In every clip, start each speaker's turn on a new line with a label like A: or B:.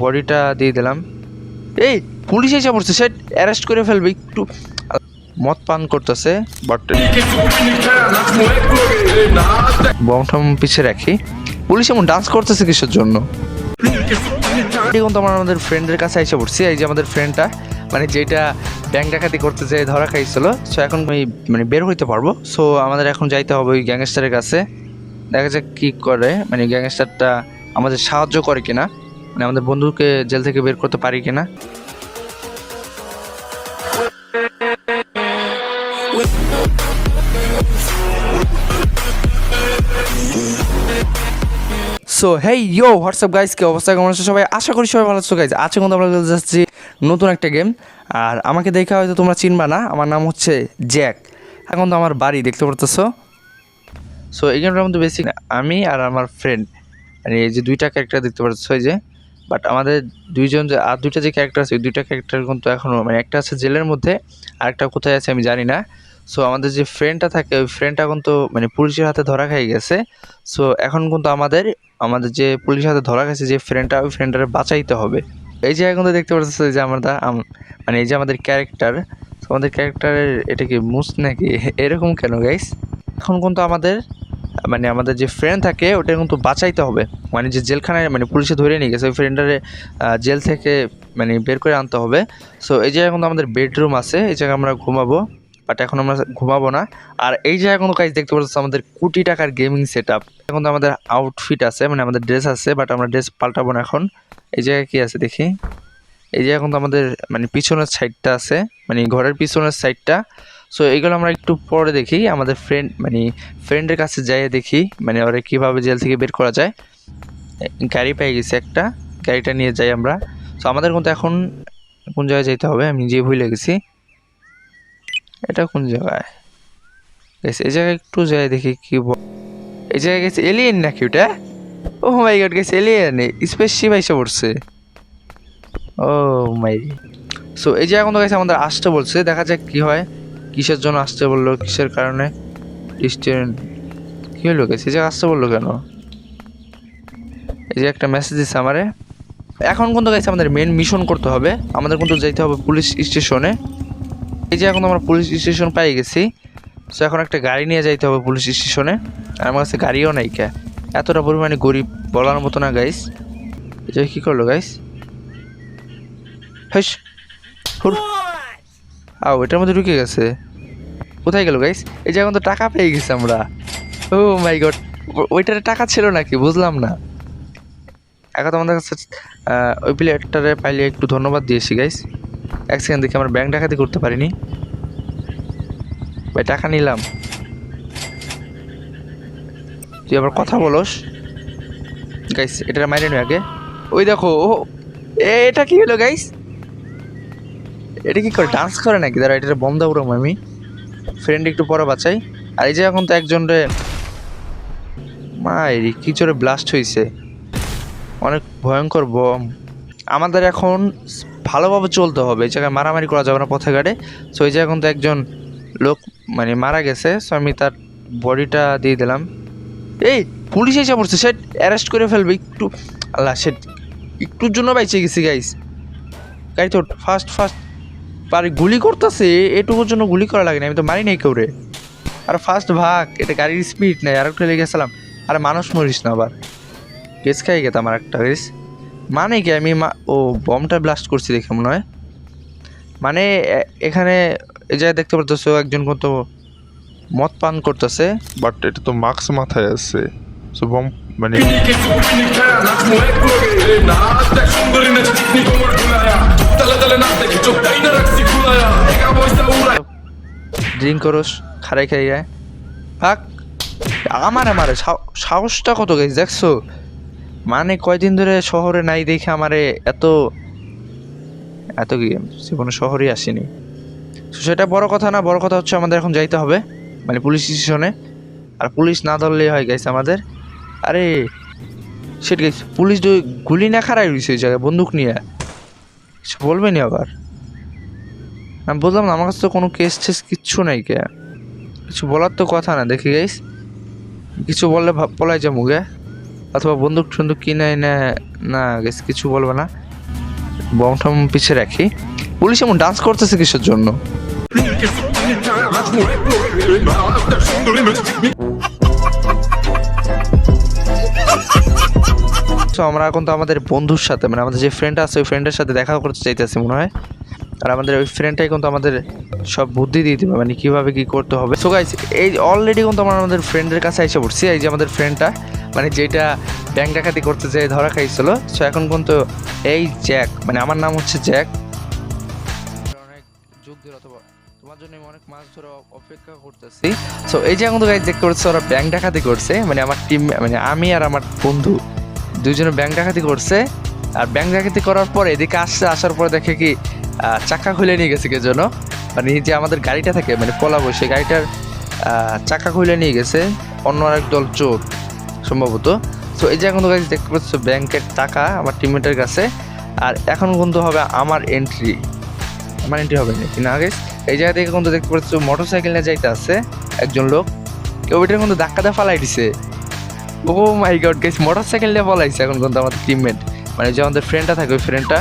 A: বডিটা দিয়ে দিলাম। এই, পুলিশ এসে পড়ছে সে অ্যারেস্ট করে ফেলবে, একটু মদ পান করতেছে বাট বম টম পিছিয়ে রাখি। পুলিশ এমন ডান্স করতেছে কিসের জন্য? এখন তো আমরা আমাদের ফ্রেন্ডের কাছে এসে পড়ছি, এই যে আমাদের ফ্রেন্ডটা মানে যেটা ব্যাংক ডাকাতি করতে যে ধরা খাইছিল। সো এখন আমি মানে বের হইতে পারব। সো আমাদের এখন যাইতে হবে ওই গ্যাংস্টারের কাছে। দেখা যাক কী করে মানে গ্যাংস্টারটা আমাদের সাহায্য করে কিনা। মানে আমাদের বন্ধুকে জেল থেকে বের করতে পারি কিনা so hey yo what's up guys কি অবস্থা? কেমন আছে সবাই? আশা করি সবাই ভালো আছো গাইজ আজকে কিন্তু আমরা যাচ্ছি নতুন একটা গেম আর আমাকে দেখা হয়তো তোমরা চিনবা না। আমার নাম হচ্ছে জ্যাক এখন তো আমার বাড়ি, দেখতে পারতেছো? সো এই গেমটার মধ্যে বেশি আমি আর আমার ফ্রেন্ড মানে এই যে দুইটা ক্যারেক্টার দেখতে পাচ্ছ এই যে বাট আমাদের দুইজন যে, আর দুইটা যে ক্যারেক্টার আছে ওই দুইটা ক্যারেক্টার কিন্তু এখনও মানে একটা আছে জেলের মধ্যে, আর একটা কোথায় আছে আমি জানি না। সো আমাদের যে ফ্রেন্ডটা থাকে, ওই ফ্রেন্ডটা কিন্তু মানে পুলিশের হাতে ধরা খাই গেছে। সো এখন কিন্তু আমাদের আমাদের যে পুলিশের হাতে ধরা গেছে যে ফ্রেন্ডটা ওই ফ্রেন্ডটারে বাঁচাইতে হবে। এই যে এখন তো দেখতে পাচ্ছ যে আমরা মানে এই যে আমাদের ক্যারেক্টার আমাদের ক্যারেক্টারের এটা কি মুস নাকি? এরকম কেন গাইস এখন কিন্তু আমাদের মানে আমাদের যে ফ্রেন্ড থাকে ওটা কিন্তু বাঁচাইতে হবে। মানে যে জেলখানায় মানে পুলিশে ধরে নিয়ে গেছে, ওই ফ্রেন্ডারে জেল থেকে মানে বের করে আনতে হবে। সো এই জায়গায় কিন্তু আমাদের বেডরুম আছে, এই জায়গায় আমরা ঘুমাবো। বাট এখন আমরা ঘুমাবো না। আর এই জায়গায় কিন্তু কাজ দেখতে পাচ্ছি আমাদের কোটি টাকার গেমিং সেট আপ এখন তো আমাদের আউটফিট আছে মানে আমাদের ড্রেস আছে বাট আমরা ড্রেস পাল্টাবো না এখন। এই জায়গায় কি আছে দেখি? এই জায়গায় কিন্তু আমাদের মানে পিছনের সাইডটা আছে মানে ঘরের পিছনের সাইডটা সো এইগুলো আমরা একটু পরে দেখি, আমাদের ফ্রেন্ড মানে ফ্রেন্ডের কাছে যাই দেখি মানে ওরা কীভাবে জেল থেকে বের করা যায়। গাড়ি পেয়ে গেছি একটা, গাড়িটা নিয়ে যাই আমরা। সো আমাদের কিন্তু এখন কোন জায়গায় যেতে হবে? আমি নিজেই ভুলে গেছি। এটা কোন জায়গায়? গেছে এই জায়গায় একটু যাই দেখি কি এই জায়গায় গেছে এলিয়েন নাকি ওটা? ও মাই গড গেছে এলিয়েন স্পেসশিপ এসে পড়ছে। ও মাই সো এই যে কিন্তু গেছে আমাদের আসতে বলছে, দেখা যাক কি হয়। কিসের জন্য আসতে বলল? কিসের কারণে? স্টুডেন্ট। কী হলো গেছে এই যে আসতে বলল কেন? এই যে একটা মেসেজ দিচ্ছে আমারে। এখন কিন্তু গেছে আমাদের মেন মিশন করতে হবে। আমাদের কিন্তু যেতে হবে পুলিশ স্টেশনে এই যে এখন আমরা পুলিশ স্টেশন পাই গেছি। সো এখন একটা গাড়ি নিয়ে যাইতে হবে পুলিশ স্টেশনে আর আমার কাছে গাড়িও নাই কে? এতটা পরিমাণে গরিব বলার মতো না গাইস যে কী করল গাইস হুর! আও, এটার মধ্যে ঢুকে গেছে। কোথায় গেল গাইস এই যে এখন তো টাকা পেয়ে গেছি আমরা। ও মাই গড ওইটারে টাকা ছিল নাকি? বুঝলাম না। এখন তো আমাদের কাছে ওই প্লেয়ারটারে পাইলে একটু ধন্যবাদ দিয়েছি গাইস এক সেকেন্ড দেখি, আমরা ব্যাংক ডাকাতি করতে পারিনি। ভাই, টাকা নিলাম। তুই আবার কথা বলস। গাইস এটা মাইরে নি আগে। ওই দেখো, ও এটা কি হলো গাইস এটা কি করে ডান্স করে নাকি? দাঁড়া এটা বন্ধ উড়াম আমি ফ্রেন্ড একটু পরে বাঁচাই। আর এই যে এখন তো একজন রে মায়েরি কি জোরে ব্লাস্ট হয়েছে অনেক ভয়ঙ্কর বম আমাদের এখন ভালোভাবে চলতে হবে। এই জায়গায় মারামারি করা যাবে না পথে ঘাটে সো এই যে এখন তো একজন লোক মানে মারা গেছে। সো আমি তার বডিটা দিয়ে দিলাম। এই, পুলিশ এসে পড়ছে। সেট অ্যারেস্ট করে ফেলবে। একটু আল্লাহ সেট একটুর জন্য বাইচে গেছি গাইস গাড়ি তো ফার্স্ট ফার্স্ট পারে গুলি করতেছে এটুকুর জন্য গুলি করা লাগে না আমি তো মারি নাই কেউ রে আর ফার্স্ট ভাগ এটা গাড়ির স্পিড নেই আর একটু লেগে গেছিলাম আরে মানুষ মরিস না আবার। গেস খাই গেতাম আমার একটা গেস। মানে কি আমি মা- ও বমটা ব্লাস্ট করছি দেখে মনে হয়। মানে এখানে এই জায়গায় দেখতে পারতেছো একজন কত মদ পান করতেছে।
B: বাট এটা তো মাস্ক মাথায় আছে। সো বম মানে
A: ড্রিঙ্ক করস খারাই খাই গায় ভাগ, আমার, আমারে, সাহ- সাহসটা কত গেছে দেখছ? মানে কয়দিন ধরে শহরে নাই দেখে আমারে এত এত কি, জীবনে শহরে আসিনি। সেটা বড় কথা না, বড় কথা হচ্ছে আমাদের এখন যাইতে হবে মানে পুলিশ স্টেশনে। আর পুলিশ না ধরলেই হয় গেছে আমাদের। আরে, সেটা গেছে পুলিশ গুলি না খারাই রয়েছে ওই জায়গায়, বন্দুক নিয়ে। কিছু বলবে নি আবার? আমি বললাম না আমার কাছে তো কোনো কেস টেস কিচ্ছু নাই কে। কিছু বলার তো কথা না দেখি গাইস কিছু বললে ভাব পলাই যা মুগে অথবা বন্দুক টন্দুক কিনে এনে না গেস কিছু বলবে না। বম টম পিছিয়ে রাখি। পুলিশ এমন ডান্স করতেছে কিসের জন্য? তো আমরা এখন তো আমাদের বন্ধুর সাথে মানে আমাদের যে ফ্রেন্ড আছে, ওই ফ্রেন্ডের সাথে দেখা করতে চাইতেছি মনে হয়। আর আমাদের ওই ফ্রেন্ডটাই কিন্তু আমাদের সব বুদ্ধি দিয়ে দিবে মানে কীভাবে কী করতে হবে। সো গাইস এই অলরেডি কিন্তু আমরা আমাদের ফ্রেন্ডের কাছে এসে পড়ছি, এই যে আমাদের ফ্রেন্ডটা মানে যেটা ব্যাংক ডাকাতি করতে যেয়ে ধরা খাইছিল। সো এখন কিন্তু এই জ্যাক মানে আমার নাম হচ্ছে জ্যাক অনেক যুগ অথবা তোমার জন্য আমি অনেক মাস ধরে অপেক্ষা করতেছি। সো এই যে এখন তো গাইজ দেখতে পাচ্ছ, ওরা ব্যাংক ডাকাতি করছে মানে আমার টিম মানে আমি আর আমার বন্ধু। দুজনে ব্যাংক ডাকাতি করছে, আর ব্যাংক ডাকাতি করার পর এদিকে আসছে, আসার পর দেখে কি চাকা খুলে নিয়ে গেছে কে জন্য মানে যে আমাদের গাড়িটা থাকে মানে পলাবো সেই গাড়িটার চাকা খুলে নিয়ে গেছে, অন্য আরেক দল চোর, সম্ভবত। তো এই যে এখন গাইজ দেখতে পাচ্ছ, ব্যাংকের টাকা আমার টিমমেটের কাছে, আর এখন কিন্তু হবে আমার এন্ট্রি আমার এন্ট্রি হবে নাকি? না গাইজ এই জায়গা থেকে কিন্তু দেখতে পাচ্ছ মোটর সাইকেল নিয়ে যাইতে আছে একজন লোক। কেউ ওইটার কিন্তু ধাক্কা দিয়ে ফালাই দিছে। Oh my god guys motorcycle নিয়ে ফলাইছে এখন কিন্তু আমাদের টিমমেট মানে যে আমাদের ফ্রেন্ডটা থাকে, ওই ফ্রেন্ডটা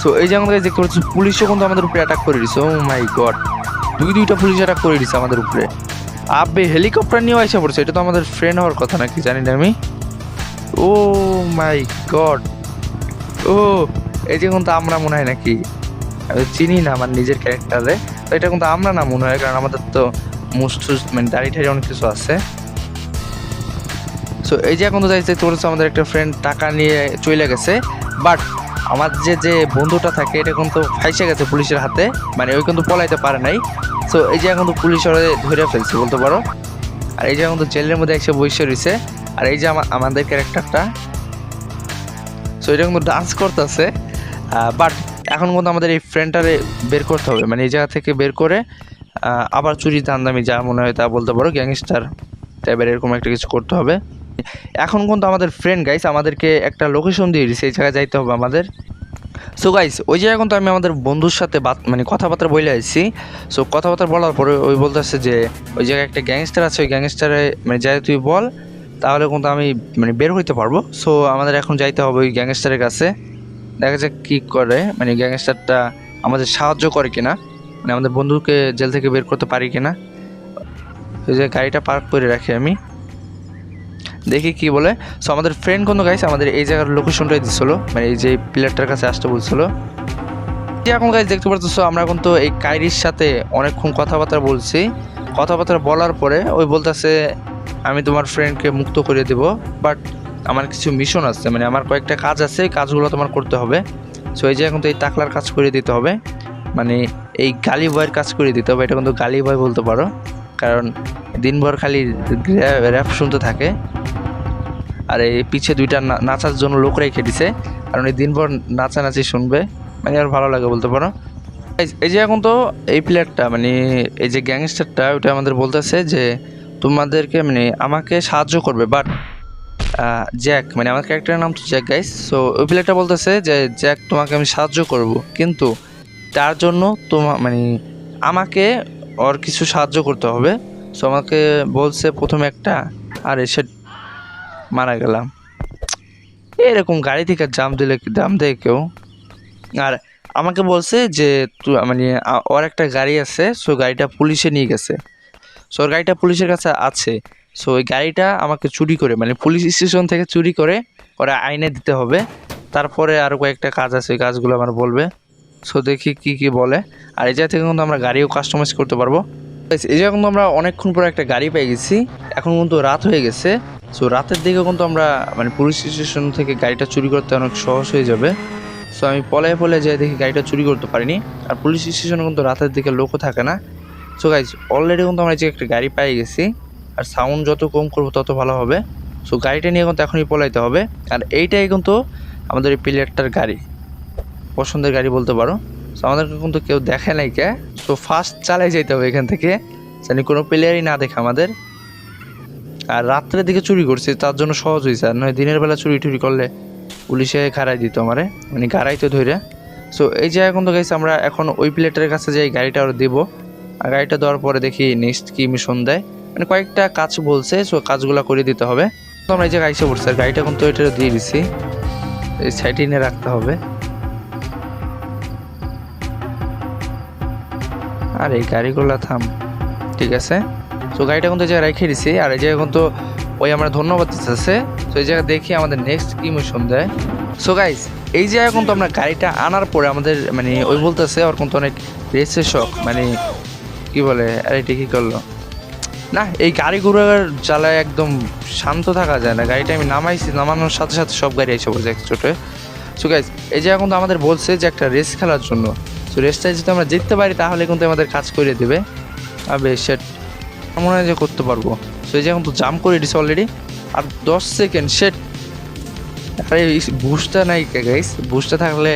A: সো এই যে আমাদের দেখতে পাচ্ছি পুলিশও কিন্তু আমাদের উপরে অ্যাটাক করে দিছে। ও মাই গড দুই দুইটা পুলিশ অ্যাটাক করে দিছে আমাদের উপরে। আবে হেলিকপ্টার নিয়েও এসে পড়ছে, এটা তো আমাদের ফ্রেন্ড হওয়ার কথা নাকি, জানি না আমি। ও মাই গড ও এই যে কিন্তু আমরা মনে হয় নাকি, আমি চিনি না আমার নিজের ক্যারেক্টারে তো এটা কিন্তু আমরা না মনে হয়, কারণ আমাদের তো মুস্টুস মানে দাড়ি ঠাড়ি অনেক কিছু আছে। সো এই যে এখন তো যাইতে চলেছে আমাদের একটা ফ্রেন্ড টাকা নিয়ে চলে গেছে বাট আমার যে যে বন্ধুটা থাকে, এটা কিন্তু ফাইসে গেছে পুলিশের হাতে মানে ওই কিন্তু পলাইতে পারে নাই। সো এই যে এখন তো পুলিশ ওরা ধরে ফেলছে, বলতে পারো। আর এই যে এখন তো জেলের মধ্যে এসে বসে রয়েছে আর এই যে আমা- আমাদের ক্যারেক্টারটা সো এটা কিন্তু ডান্স করতেছে বাট এখন কিন্তু আমাদের এই ফ্রেন্ডটারে বের করতে হবে মানে এই জায়গা থেকে বের করে আবার চুরি দান্দামি যা মনে হয় তা বলতে পারো গ্যাংস্টার টাইপের এরকম একটা কিছু করতে হবে। এখন কিন্তু আমাদের ফ্রেন্ড গাইস আমাদেরকে একটা লোকেশন দিয়ে দিছে, এই জায়গায় যাইতে হবে আমাদের। সো গাইস ওই জায়গায় কিন্তু আমি আমাদের বন্ধুর সাথে বাত- মানে কথাবার্তা বলে আসছি সো কথাবার্তা বলার পরে ওই বলতেছে যে, ওই জায়গায় একটা গ্যাংস্টার আছে, ওই গ্যাংস্টারে মানে যাই তুই বল, তাহলে কিন্তু আমি মানে বের হইতে পারব। সো আমাদের এখন যাইতে হবে ওই গ্যাংস্টারের কাছে। দেখা যাক কী করে মানে গ্যাংস্টারটা আমাদের সাহায্য করে কিনা মানে আমাদের বন্ধুকে জেল থেকে বের করতে পারি কিনা। ওই যে গাড়িটা পার্ক করে রাখি আমি। দেখি কি বলে। সো আমাদের ফ্রেন্ড কোনো গাইছে আমাদের এই জায়গার লোকেশনটাই দিছিল। মানে এই যে প্লেয়ারটার কাছে আসতে বলছিল। এখন গাইজ দেখতে পাচ্ছ আমরা এখন তো এই কাইরির সাথে অনেকক্ষণ কথাবার্তা বলছি। কথাবার্তা বলার পরে ওই বলতেছে, আমি তোমার ফ্রেন্ডকে মুক্ত করে দেব বাট আমার কিছু মিশন আছে। মানে আমার কয়েকটা কাজ আছে কাজগুলো তোমার করতে হবে। সো এই যে এখন তো এই তাকলার কাজ করে দিতে হবে। মানে এই গালি বয়ের কাজ করে দিতে হবে। এটা কিন্তু গালি বয় বলতে পারো। কারণ দিনভর খালি র্যাপ শুনতে থাকে। আর এই পিছে দুইটা নাচার জন্য লোক রেখে দিছে। কারণ এই দিনভর নাচানাচি শুনবে। মানে আর ভালো লাগে বলতে পারো। এই- যে এখন তো এই প্লেয়ারটা মানে এই যে গ্যাংস্টারটা ওটা আমাদের বলতেছে যে তোমাদেরকে মানে আমাকে সাহায্য করবে। বাট জ্যাক মানে আমার ক্যারেক্টারের নাম তো জ্যাক গাইস সো ওই প্লেয়ারটা বলতেছে যে জ্যাক তোমাকে আমি সাহায্য করব। কিন্তু তার জন্য তোমা মানে আমাকে ওর কিছু সাহায্য করতে হবে। সো আমাকে বলছে প্রথমে একটা, আর এসে মারা গেলাম। এরকম গাড়ি থেকে জাম দিলে দাম দেয় কেউ? আর আমাকে বলছে যে মানে ওর একটা গাড়ি আছে সো গাড়িটা পুলিশে নিয়ে গেছে। সো ওর গাড়িটা পুলিশের কাছে আছে। সো ওই গাড়িটা আমাকে চুরি করে মানে পুলিশ স্টেশন থেকে চুরি করে ওরা আইনে দিতে হবে। তারপরে আরও কয়েকটা কাজ আছে কাজগুলো আমার বলবে। সো দেখি কি কি বলে। আর এই জায়গা থেকে কিন্তু আমরা গাড়িও কাস্টমাইজ করতে পারব। এই জায়গা কিন্তু আমরা অনেকক্ষণ পরে একটা গাড়ি পেয়ে গেছি। এখন কিন্তু রাত হয়ে গেছে। সো রাতের দিকে কিন্তু আমরা মানে পুলিশ স্টেশন থেকে গাড়িটা চুরি করতে অনেক সহজ হয়ে যাবে। সো আমি পলায় পলায় যাই দেখি গাড়িটা চুরি করতে পারিনি। আর পুলিশ স্টেশনে কিন্তু রাতের দিকে লোকও থাকে না। সো গাইজ অলরেডি কিন্তু আমরা যে একটা গাড়ি পেয়ে গেছি। আর সাউন্ড যত কম করব তত ভালো হবে। সো গাড়িটা নিয়ে কিন্তু এখনই পলাইতে হবে। আর এইটাই কিন্তু আমাদের এই প্লেয়ারটার গাড়ি। পছন্দের গাড়ি বলতে পারো। সো আমাদেরকে কিন্তু কেউ দেখে নাই কে? সো ফার্স্ট চালাই যেতে হবে এখান থেকে। জানি কোনো প্লেয়ারই না দেখে আমাদের। আর রাত্রের দিকে চুরি করছি, তার জন্য সহজ হয়েছে আর নয়, দিনের বেলা চুরি টুরি করলে পুলিশে খাড়াই দিত আমারে মানে গাড়াইতে ধরে সো এই যে এখন তো গেছি আমরা এখন ওই প্লেটারের কাছে যাই, গাড়িটা ওরা দেবো। আর গাড়িটা দেওয়ার পরে দেখি নেক্সট কি মিশন দেয়। মানে কয়েকটা কাজ বলছে সো কাজগুলো করে দিতে হবে। তো আমরা এই জায়গায় এসে পড়ছি। আর গাড়িটা কিন্তু এটা দিয়ে দিছি। এই সাইডে এনে রাখতে হবে। আর এই গাড়িগুলো থাম। ঠিক আছে? তো গাড়িটা কিন্তু এই জায়গায় রেখে দিছি। আর এই জায়গায় কিন্তু ওই আমরা ধন্যবাদ দিতেছে। তো এই জায়গায় দেখি আমাদের নেক্সট কি মিশন দেয়। সো গাইস এই জায়গায় কিন্তু আমরা গাড়িটা আনার পরে আমাদের মানে ওই বলতেছে, ওর কিন্তু অনেক রেসের শখ। মানে কি বলে, আরে এটা কি করল? না, এই গাড়ি ঘোড়ার চালায় একদম শান্ত থাকা যায় না। গাড়িটা আমি নামাইছি, নামানোর সাথে সাথে সব গাড়ি এসে পড়ছে এক চোটে। সো গাইজ এই জায়গা কিন্তু আমাদের বলছে যে একটা রেস খেলার জন্য। সো রেসটায় যদি আমরা জিততে পারি, তাহলে কিন্তু আমাদের কাজ করে দেবে। আবে সেট মনে হয় যে করতে পারব। সো এই জায়গা কিন্তু জাম্প করে দিছে অলরেডি আর দশ সেকেন্ড সেট আরে বুস্টটা নাই গাইস বুস্টটা থাকলে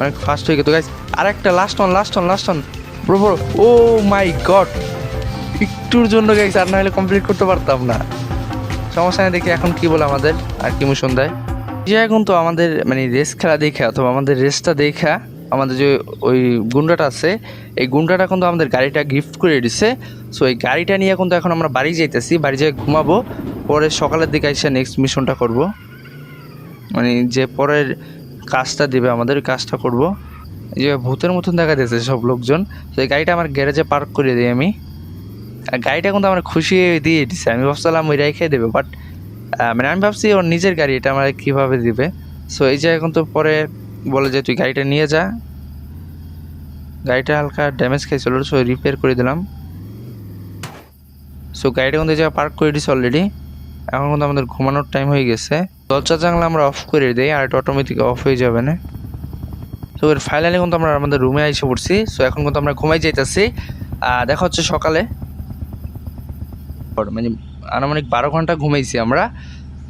A: অনেক ফাস্ট হয়ে গেত। গাইস আর একটা last on last on last on পুরো পুরো ও মাই গড একটুর জন্য গাইস আর না হলে কমপ্লিট করতে পারতাম না। সমস্যা নেই, দেখি এখন কি বলে আমাদের। আর কি মোশন দেয় যে এখন তো আমাদের মানে রেস খেলা দেখে অথবা আমাদের রেসটা দেখা আমাদের যে ওই গুন্ডাটা আছে, এই গুন্ডাটা কিন্তু আমাদের গাড়িটা গিফট করে দিছে। সো এই গাড়িটা নিয়ে কিন্তু এখন আমরা বাড়ি যাইতেছি, বাড়ি যেয়ে ঘুমাবো। পরে সকালের দিকে এসে নেক্সট মিশনটা করব। মানে যে পরের কাজটা দিবে আমাদের কাজটা করব। যে ভূতের মতন দেখা দিয়েছে সব লোকজন। তো এই গাড়িটা আমার গ্যারেজে পার্ক করে দিই আমি। আর গাড়িটা কিন্তু আমার খুশি দিয়ে দিছে। আমি ভাবছিলাম ওই রেখে দেবে বাট মানে আমি ভাবছি ওর নিজের গাড়ি, এটা আমার কীভাবে দিবে? সো এই যে এখন তো পরে বলে যে, তুই গাড়িটা নিয়ে যা। গাড়িটা হালকা ড্যামেজ খাইছিল সো রিপেয়ার করে দিলাম। সো গাড়িটা কিন্তু জায়গায় পার্ক করে দিছি অলরেডি এখন কিন্তু আমাদের ঘুমানোর টাইম হয়ে গেছে। দরজা জানলা আমরা অফ করে দিই, আর এটা অটোমেটিক অফ হয়ে যাবে না। তো এর ফাইনালি কিন্তু আমরা আমাদের রুমে এসে পড়ছি। সো এখন কিন্তু আমরা ঘুমাই যাইতেছি। দেখা হচ্ছে সকালে। মানে আনুমানিক বারো ঘণ্টা ঘুমাইছি আমরা।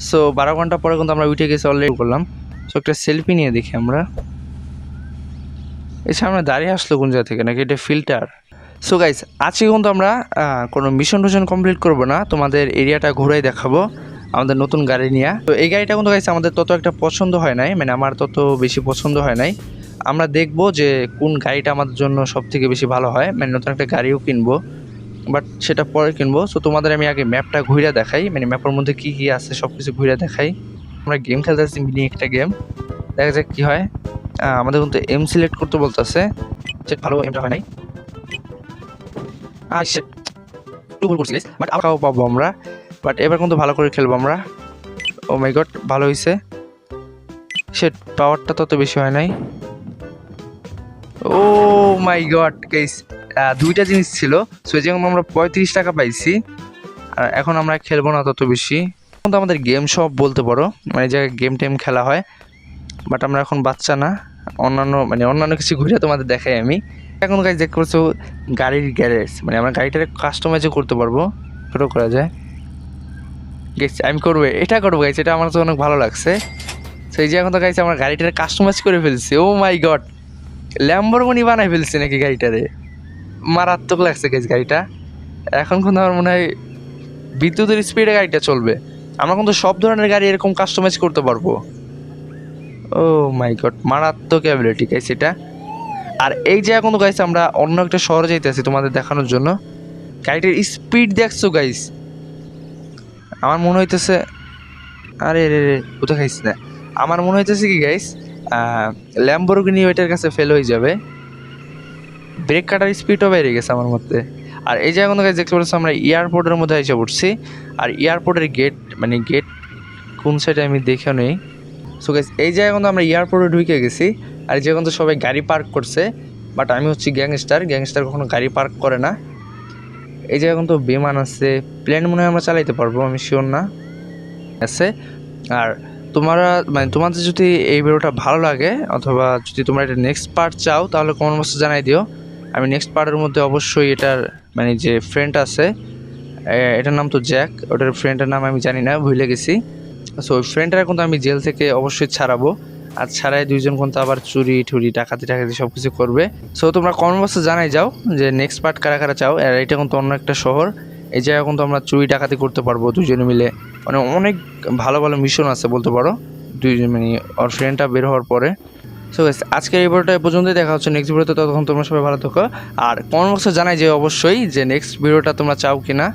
A: সো বারো ঘণ্টা পরে কিন্তু আমরা উঠে গেছি অলরেডি করলাম। একটা সেলফি নিয়ে দেখি আমরা। এই সামনে দাঁড়িয়ে আসলো কোন জায়গা থেকে? নাকি এটা ফিল্টার সো গাইস আজকে কিন্তু আমরা কোনো মিশন টিশন কমপ্লিট করব না। তোমাদের এরিয়াটা ঘুরাই দেখাবো, আমাদের নতুন গাড়ি নিয়ে। তো এই গাড়িটা কিন্তু গাইছে আমাদের তত একটা পছন্দ হয় নাই মানে আমার তত বেশি পছন্দ হয় নাই। আমরা দেখব যে কোন গাড়িটা আমাদের জন্য সব থেকে বেশি ভালো হয়। মানে নতুন একটা গাড়িও কিনবো বাট সেটা পরে কিনবো। সো তোমাদের আমি আগে ম্যাপটা ঘুরে দেখাই মানে ম্যাপের মধ্যে কি কি আছে সব কিছু ঘুরে দেখাই। আমরা গেম খেলতেছি, মিনি একটা গেম দেখা যাক কি হয়। আমাদের কিন্তু এম সিলেক্ট করতে বলতেছে। যে ভালো এমটা হয় নাই। আর আবার পাবো আমরা। বাট এবার কিন্তু ভালো করে খেলব আমরা। ও মাই গড ভালো হয়েছে সে পাওয়ারটা তত বেশি হয় নাই। ও মাই গড গাইস দুইটা জিনিস ছিল। সো আমরা পঁয়ত্রিশ টাকা পাইছি। আর এখন আমরা খেলব না তত বেশি। এখন তো আমাদের গেম সব বলতে পারো। মানে যে গেম টেম খেলা হয়। বাট আমরা এখন বাচ্চা না। অন্যান্য মানে অন্যান্য কিছু ঘুরে তোমাদের দেখাই আমি। এখন গাড়ি দেখতে পাচ্ছ গাড়ির গ্যারেজ মানে আমরা গাড়িটাকে কাস্টমাইজও করতে পারব। ছোটো করা যায়। গেছি আমি করব। এটা করব গাইছি এটা আমার তো অনেক ভালো লাগছে। সেই যে এখন তো গাইছে আমরা গাড়িটাকে কাস্টমাইজ করে ফেলছি। ও মাই গড ল্যাম্বরগনি বানাই ফেলছি নাকি গাড়িটারে? মারাত্মক লাগছে গেছে গাড়িটা। এখন কিন্তু আমার মনে হয় বিদ্যুতের স্পিডে গাড়িটা চলবে। আমরা কিন্তু সব ধরনের গাড়ি এরকম কাস্টমাইজ করতে পারব। ও মাই গড মারাত্মক অ্যাবিলিটি গাইছে এটা। আর এই যে এখন তো গাইছে আমরা অন্য একটা শহরে যাইতেছি তোমাদের দেখানোর জন্য। গাড়িটির স্পিড দেখছ গাইস আমার মনে হইতেছে, আরে রে রে, কোথায় খাইস না আমার মনে হইতেছে কি গাইস ল্যাম্বরগিনি ওইটার কাছে ফেল হয়ে যাবে। ব্রেক কাটার স্পিডও বেড়ে গেছে আমার মধ্যে। আর এই জায়গা গাইজ দেখতে পাচ্ছি আমরা এয়ারপোর্টের মধ্যে এসে পড়ছি। আর এয়ারপোর্টের গেট মানে গেট কোন সাইডে আমি দেখেও নেই। সো গাইজ এই জায়গা কিন্তু আমরা এয়ারপোর্টে ঢুকে গেছি। আর জায়গা কিন্তু সবাই গাড়ি পার্ক করছে। বাট আমি হচ্ছি গ্যাংস্টার গ্যাংস্টার কখনো গাড়ি পার্ক করে না। এই জায়গা কিন্তু বিমান আছে। প্লেন মনে হয় আমরা চালাইতে পারব, আমি শিওর না। আছে। আর তোমরা মানে তোমাদের যদি এই ভিডিওটা ভালো লাগে, অথবা যদি তোমরা এটা নেক্সট পার্ট চাও, তাহলে কমেন্ট বক্সে জানাই দিও। আমি নেক্সট পার্টের মধ্যে অবশ্যই এটার মানে যে ফ্রেন্ড আছে এটার নাম তো জ্যাক ওটার ফ্রেন্ডের নাম আমি জানি না, ভুলে গেছি। সো ওই ফ্রেন্ডটা কিন্তু আমি জেল থেকে অবশ্যই ছাড়াবো। আর ছাড়াই দুইজন কিন্তু আবার চুরি টুরি ডাকাতি টাকাতি সব কিছু করবে। সো তোমরা কমেন্ট বক্সে জানাই যাও যে নেক্সট পার্ট কারা কারা চাও। আর এটা কিন্তু অন্য একটা শহর। এই জায়গায় কিন্তু আমরা চুরি, ডাকাতি করতে পারব দুজনে মিলে। মানে অনেক ভালো ভালো মিশন আছে বলতে পারো। দুইজন মানে ওর ফ্রেন্ডটা বের হওয়ার পরে। সো আজকের এই ভিডিওটা পর্যন্তই। দেখা হচ্ছে নেক্সট ভিডিওতে ততক্ষণ তোমরা সবাই ভালো থাকো। আর কমেন্ট বক্সে জানাই যে অবশ্যই যে নেক্সট ভিডিওটা তোমরা চাও কিনা।